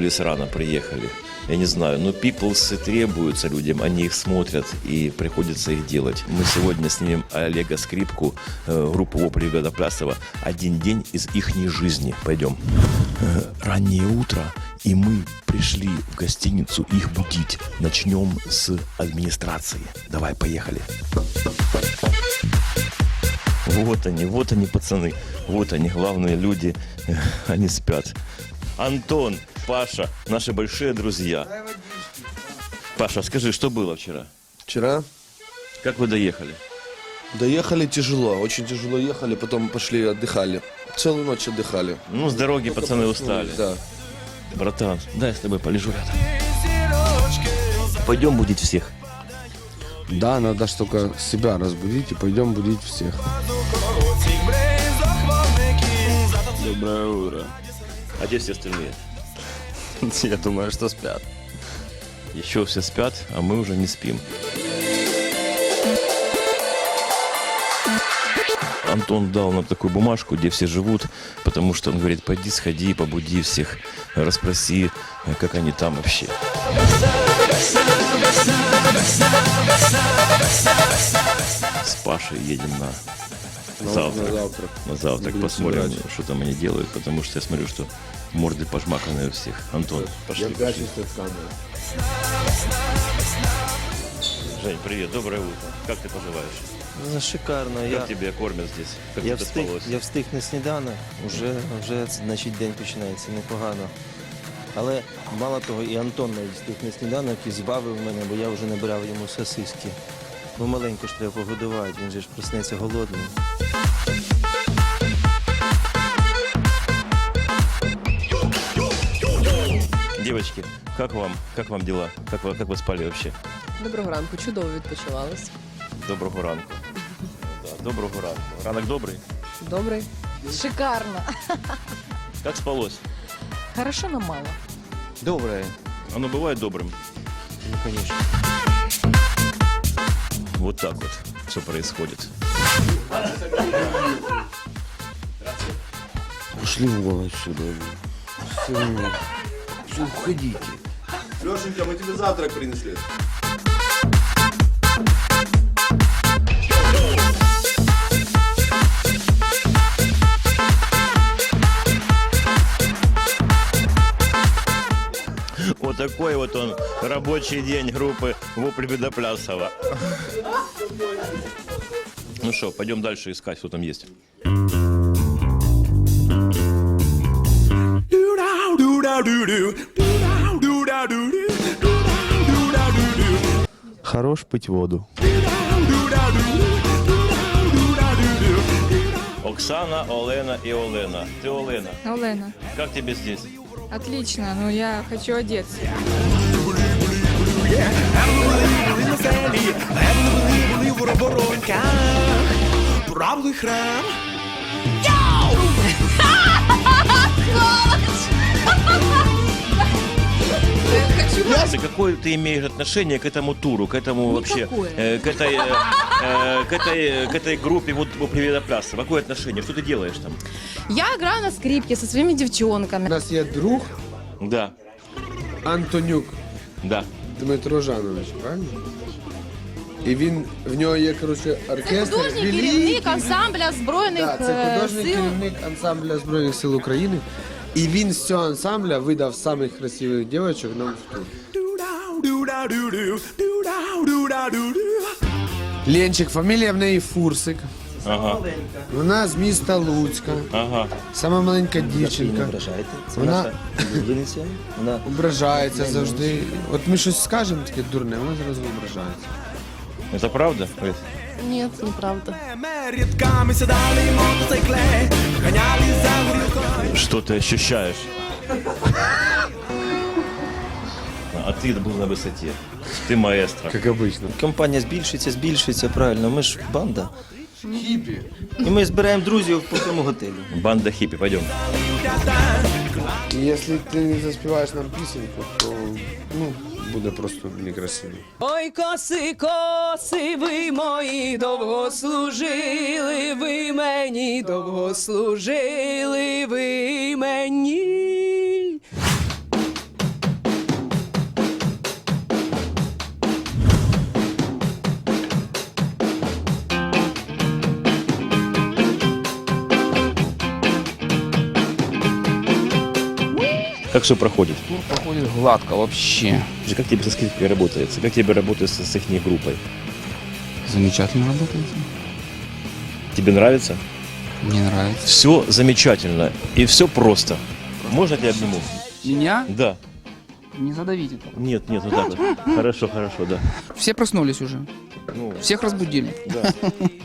проснулись рано, приехали. Я не знаю, но пиплсы требуются людям, они их смотрят и приходится их делать. Мы сегодня снимем Олега Скрипку, э, группу Опри Водоплясова «Один день из их жизни». Пойдем. Э, Раннее утро, и мы пришли в гостиницу их будить. Начнем с администрации. Давай, поехали. Вот они, вот они, пацаны. Вот они, главные люди. Э, Они спят. Антон, Паша, наши большие друзья. Паша, скажи, что было вчера? Вчера Как вы доехали? доехали тяжело, очень тяжело ехали, потом пошли отдыхали. Целую ночь отдыхали. Ну, с дороги пацаны устали. Да. Братан, дай я с тобой полежу рядом. Пойдем будить всех. Да, надо ж только себя разбудить и пойдем будить всех. Доброе утро. А где все остальные? Я думаю, что спят. Еще все спят, а мы уже не спим. Антон дал нам такую бумажку, где все живут, потому что он говорит, пойди сходи, побуди всех, расспроси, как они там вообще. С Пашей едем на завтрак. На завтрак. На завтрак Будем посмотрим, собирать. что там они делают, потому что я смотрю, что морды пожмаканные у всех. Антон, пошли. Я пошли. прячусь от камеры. Жень, привет, доброе утро. Как ты поживаешь? Ну, шикарно. Как Я, тебе кормят здесь? Как я, тебе встиг, спалось? я встиг на сніданок, вже, вже значить, день починається непогано. Але мало того, і Антон навіть встиг на сніданок і збавив мене, бо я вже набирав йому сосиски. Ну, маленько ж треба погодувати, він же ж проснеться голодним. Девочки, как вам? Как вам дела? Как вы, как вы спали вообще? Доброго ранку, чудово відпочивалась. Доброго ранку. Да, доброго ранку. Ранок добрий. Добрий. Шикарно. Как спалось? Хорошо, но мало. Добре. Оно бывает добрым? Ну, звісно. Вот так вот все происходит. Пошли вон отсюда. Все, все, уходите. Лешенька, мы тебе завтрак принесли. Такой вот он рабочий день группы Вопль Бедоплясова. Ну что, пойдем дальше искать, кто там есть. Хорош пить воду. Оксана, Олена и Олена. Ты Олена. Олена, Как тебе здесь? Отлично, но я хочу одеться. Ты какое ты имеешь отношение к этому туру, к этому вообще, э, к этой, э, э, к этой, к этой группе вот Привета Пляса? Какое отношение? Что ты делаешь там? Я играю на скрипке со своими У девчонками. нас є друг Да, Антонюк да. Дмитро Жанович, правильно? І він, в нього є, коротше, оркестр. Художній великий. керівник ансамбля збройних Так, це е, художній сил. керівник ансамбля Збройних сил України. І він з цього ансамбля видав самих красивих дівчинок нам в тур. Ленчик, фамілія в неї Фурсик. Ага, Вона з міста Луцька. ага. Сама маленька дівчинка. Це Вона- наша улюблениця. Вона Ображається завжди. От ми щось скажемо таке дурне, вона зразу ображається. Это правда? Говорит, Нет, неправда. Что ты ощущаешь? А ты был на высоте. Ты маэстро. Як обично. компанія збільшується, збільшується, правильно. Ми ж банда. Хіпі. І ми збираємо друзів по цьому готелю. Банда хиппи, пойдем. І якщо ти не заспіваєш нам пісеньку, то ну, буде просто некрасиво. Ой, коси, коси, ви мої довго служили, ви мені довго служили, ви мені. Как все проходит? Тур проходит гладко вообще. Как тебе со скрипкой работается? Как тебе работает с, с их группой? Замечательно работает. Тебе нравится? Мне нравится. Все замечательно и все просто. Можно я тебя обниму? Меня Да. не задавите так. Нет, нет, вот так вот. Хорошо, хорошо, да. Все проснулись уже. Ну, Всех разбудили. да,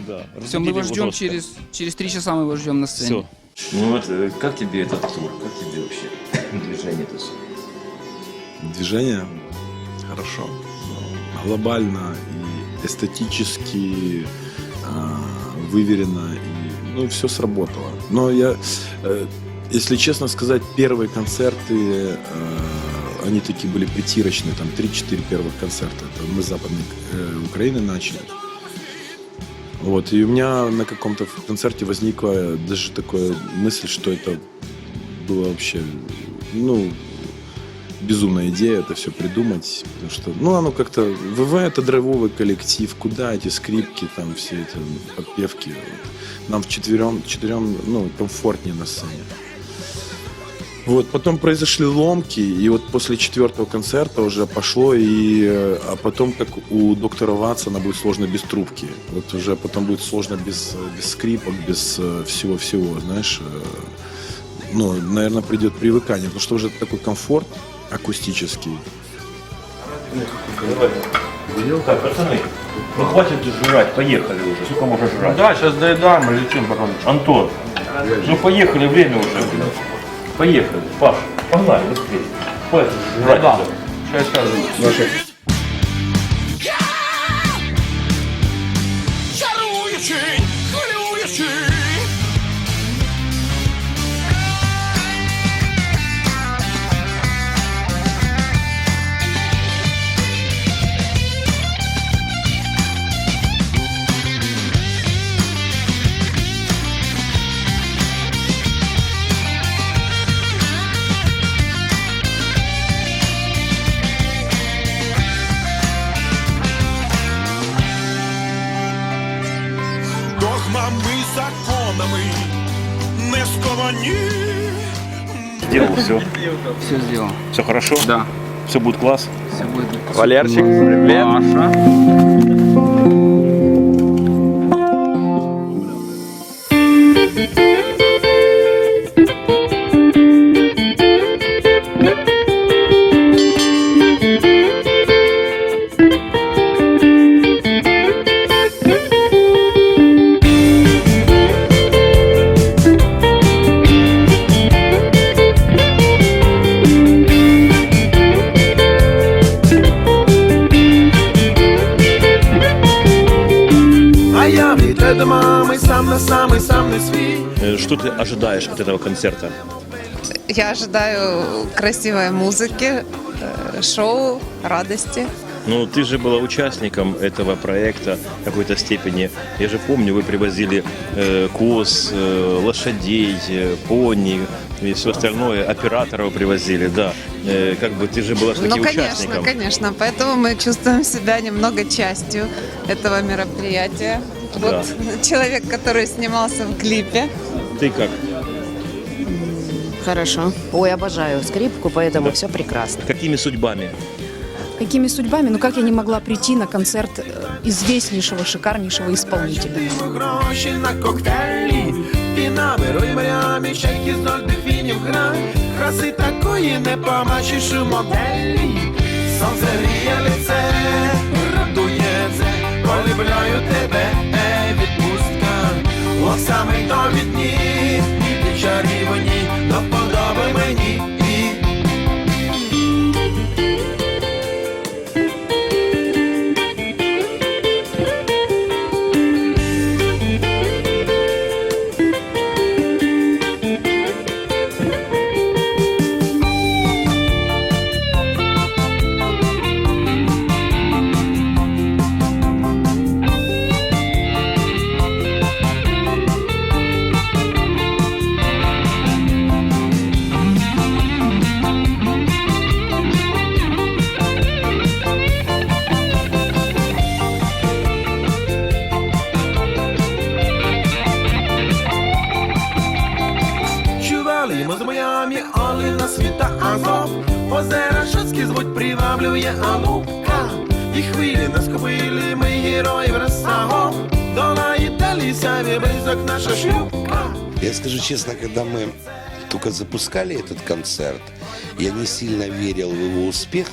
да. Все, мы его ждем через, через три часа мы его ждем на сцене. Все. Ну вот, э, как тебе этот тур? Как тебе вообще движение это все? Движение хорошо. Глобально и эстетически а, выверено. И, ну, все сработало. Но я, э, если честно сказать, первые концерты, э, они такие были притирочные, там 3-4 первых концерта. Это мы с Западной э, Украины начали. Вот, и у меня на каком-то концерте возникла даже такая мысль, что это было вообще, ну, безумная идея это все придумать, потому что, ну, оно как-то, ВВ это драйвовый коллектив, куда эти скрипки, там все эти подпевки, вот. нам вчетвером, четырем, ну, комфортнее на сцене. Вот, потом произошли ломки, и вот после четвертого концерта уже пошло, и, э, а потом, как у доктора Ватсона, будет сложно без трубки. Вот уже потом будет сложно без, без скрипок, без э, всего-всего, знаешь. э, Ну, наверное, придет привыкание, потому что уже такой комфорт акустический. Так, пацаны, ну хватит жрать, поехали уже. Сколько можно жрать? Да, сейчас доедаем и летим потом. Антон, ну поехали, время уже. блин. Поехали. Паш, погнали, быстрее. Хватит жрать. Да. уже. Сейчас, сейчас. Догмами, Сделал все. Все сделал. Все хорошо? Да. Все будет класс? Все будет. Валерчик, привет. Маша. Что ты ожидаешь от этого концерта? Я ожидаю красивой музыки, э, шоу, радости. Ну, ты же была участником этого проекта в какой-то степени. Я же помню, вы привозили э, коз, э, лошадей, э, пони и все остальное. Операторов привозили, да. Э, как бы ты же была Ну, таким конечно, участником. конечно. Поэтому мы чувствуем себя немного частью этого мероприятия. Да. Вот человек, который снимался в клипе. Ты как? Хорошо. Ой, обожаю скрипку, поэтому все прекрасно. Какими судьбами? Какими судьбами? Ну как я не могла прийти на концерт э, известнейшего, шикарнейшего исполнителя? Гроші на коктейлі, і наберу й морями, шейки з дельфінів грай. Краси такої не побачиш у моделі. Сонце гріє лице, радує це, полюбляю тебе, ей, відпустка. О, саме нові дні, і ти чарівні, до Долаєте лісаві близок наша шлюпка. Я скажу честно, когда мы только запускали этот концерт, я не сильно верил в его успех,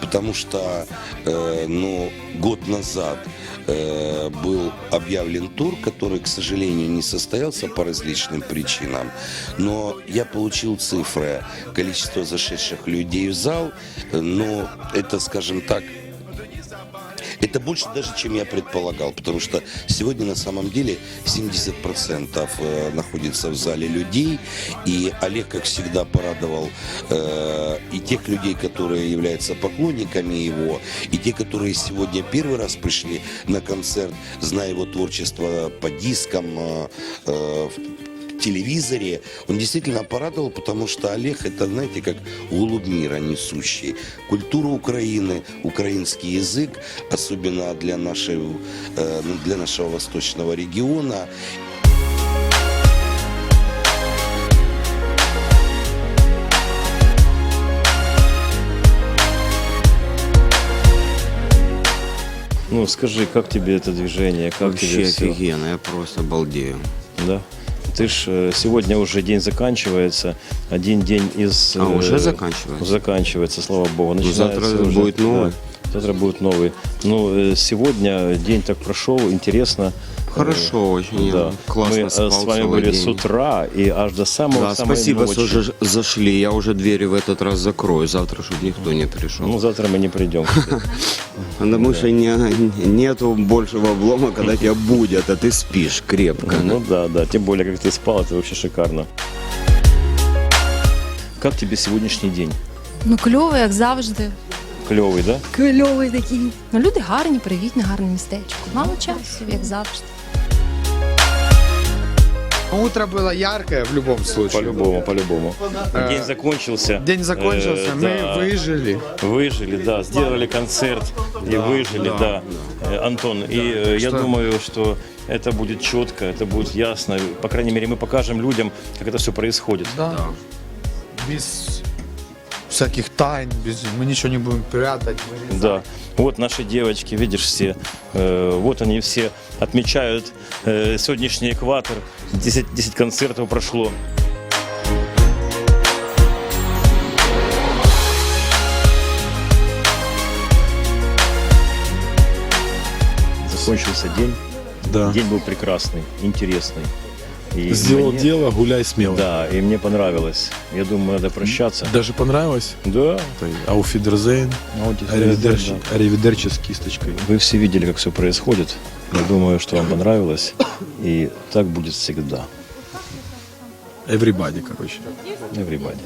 потому что, э, ну, год назад э, был объявлен тур, который, к сожалению, не состоялся по различным причинам. Но я получил цифры, количество зашедших людей в зал, э, но это, скажем так, это больше даже, чем я предполагал, потому что сегодня на самом деле 70% э, находится в зале людей, и Олег, как всегда, порадовал э, и тех людей, которые являются поклонниками его, и те, которые сегодня первый раз пришли на концерт, зная его творчество по дискам, э, э, телевизоре, он действительно порадовал, потому что Олег это, знаете, как голубь мира несущий. Культуру Украины, украинский язык, особенно для, нашей, э, ну, для нашего восточного региона. Ну, скажи, как тебе это движение, как тебе всё? я просто балдею. Да. Ты ж э, сегодня уже день заканчивается, один день из... А, э, уже заканчивается? Заканчивается, слава богу. Ну, завтра уже- будет новый. да, завтра будет новый. Ну, сегодня день так прошел, интересно. Хорошо, очень Э, Да. классно Мы э, спал с вами целый были день. с утра и аж до самого Да, самой спасибо, ночи. что уже зашли. Я уже двери в этот раз закрою завтра, чтобы никто не пришел. Ну, завтра мы не придем. Потому что не, нету большего облома, когда тебя будет, а ты спишь крепко. Ну да, да. Тем более, как ты спал, это вообще шикарно. Как тебе сегодняшний день? Ну, кльовий, як завжди. Клевый, да? Кльовий такий. Ну, люди гарні, привітні, гарне містечко. Мало часу, як завжди. Утро было яркое в любом случае. По-любому, по-любому. Э, День закончился. День закончился, Э, мы да. выжили. Выжили, да, сделали концерт и выжили, да. Э, Антон, и э, я Что? думаю, что это будет четко, это будет ясно. По крайней мере, мы покажем людям, как это все происходит. Да. Без всяких тайн, без... мы ничего не будем прятать. Да. Вот наши девочки, видишь, все. э, вот они все отмечают э, сегодняшний экватор. 10, 10 концертов прошло. Закончился день. Да. День был прекрасный, интересный. И Сделал мне- дело, гуляй смело. Да, и мне понравилось. Я думаю, надо прощаться. Даже понравилось? Да. Ауфидерзейн. Аривидерчи, аривидерчи с кисточкой. Вы все видели, как все происходит. Я думаю, что вам понравилось. И так будет всегда. Everybody, короче. Everybody.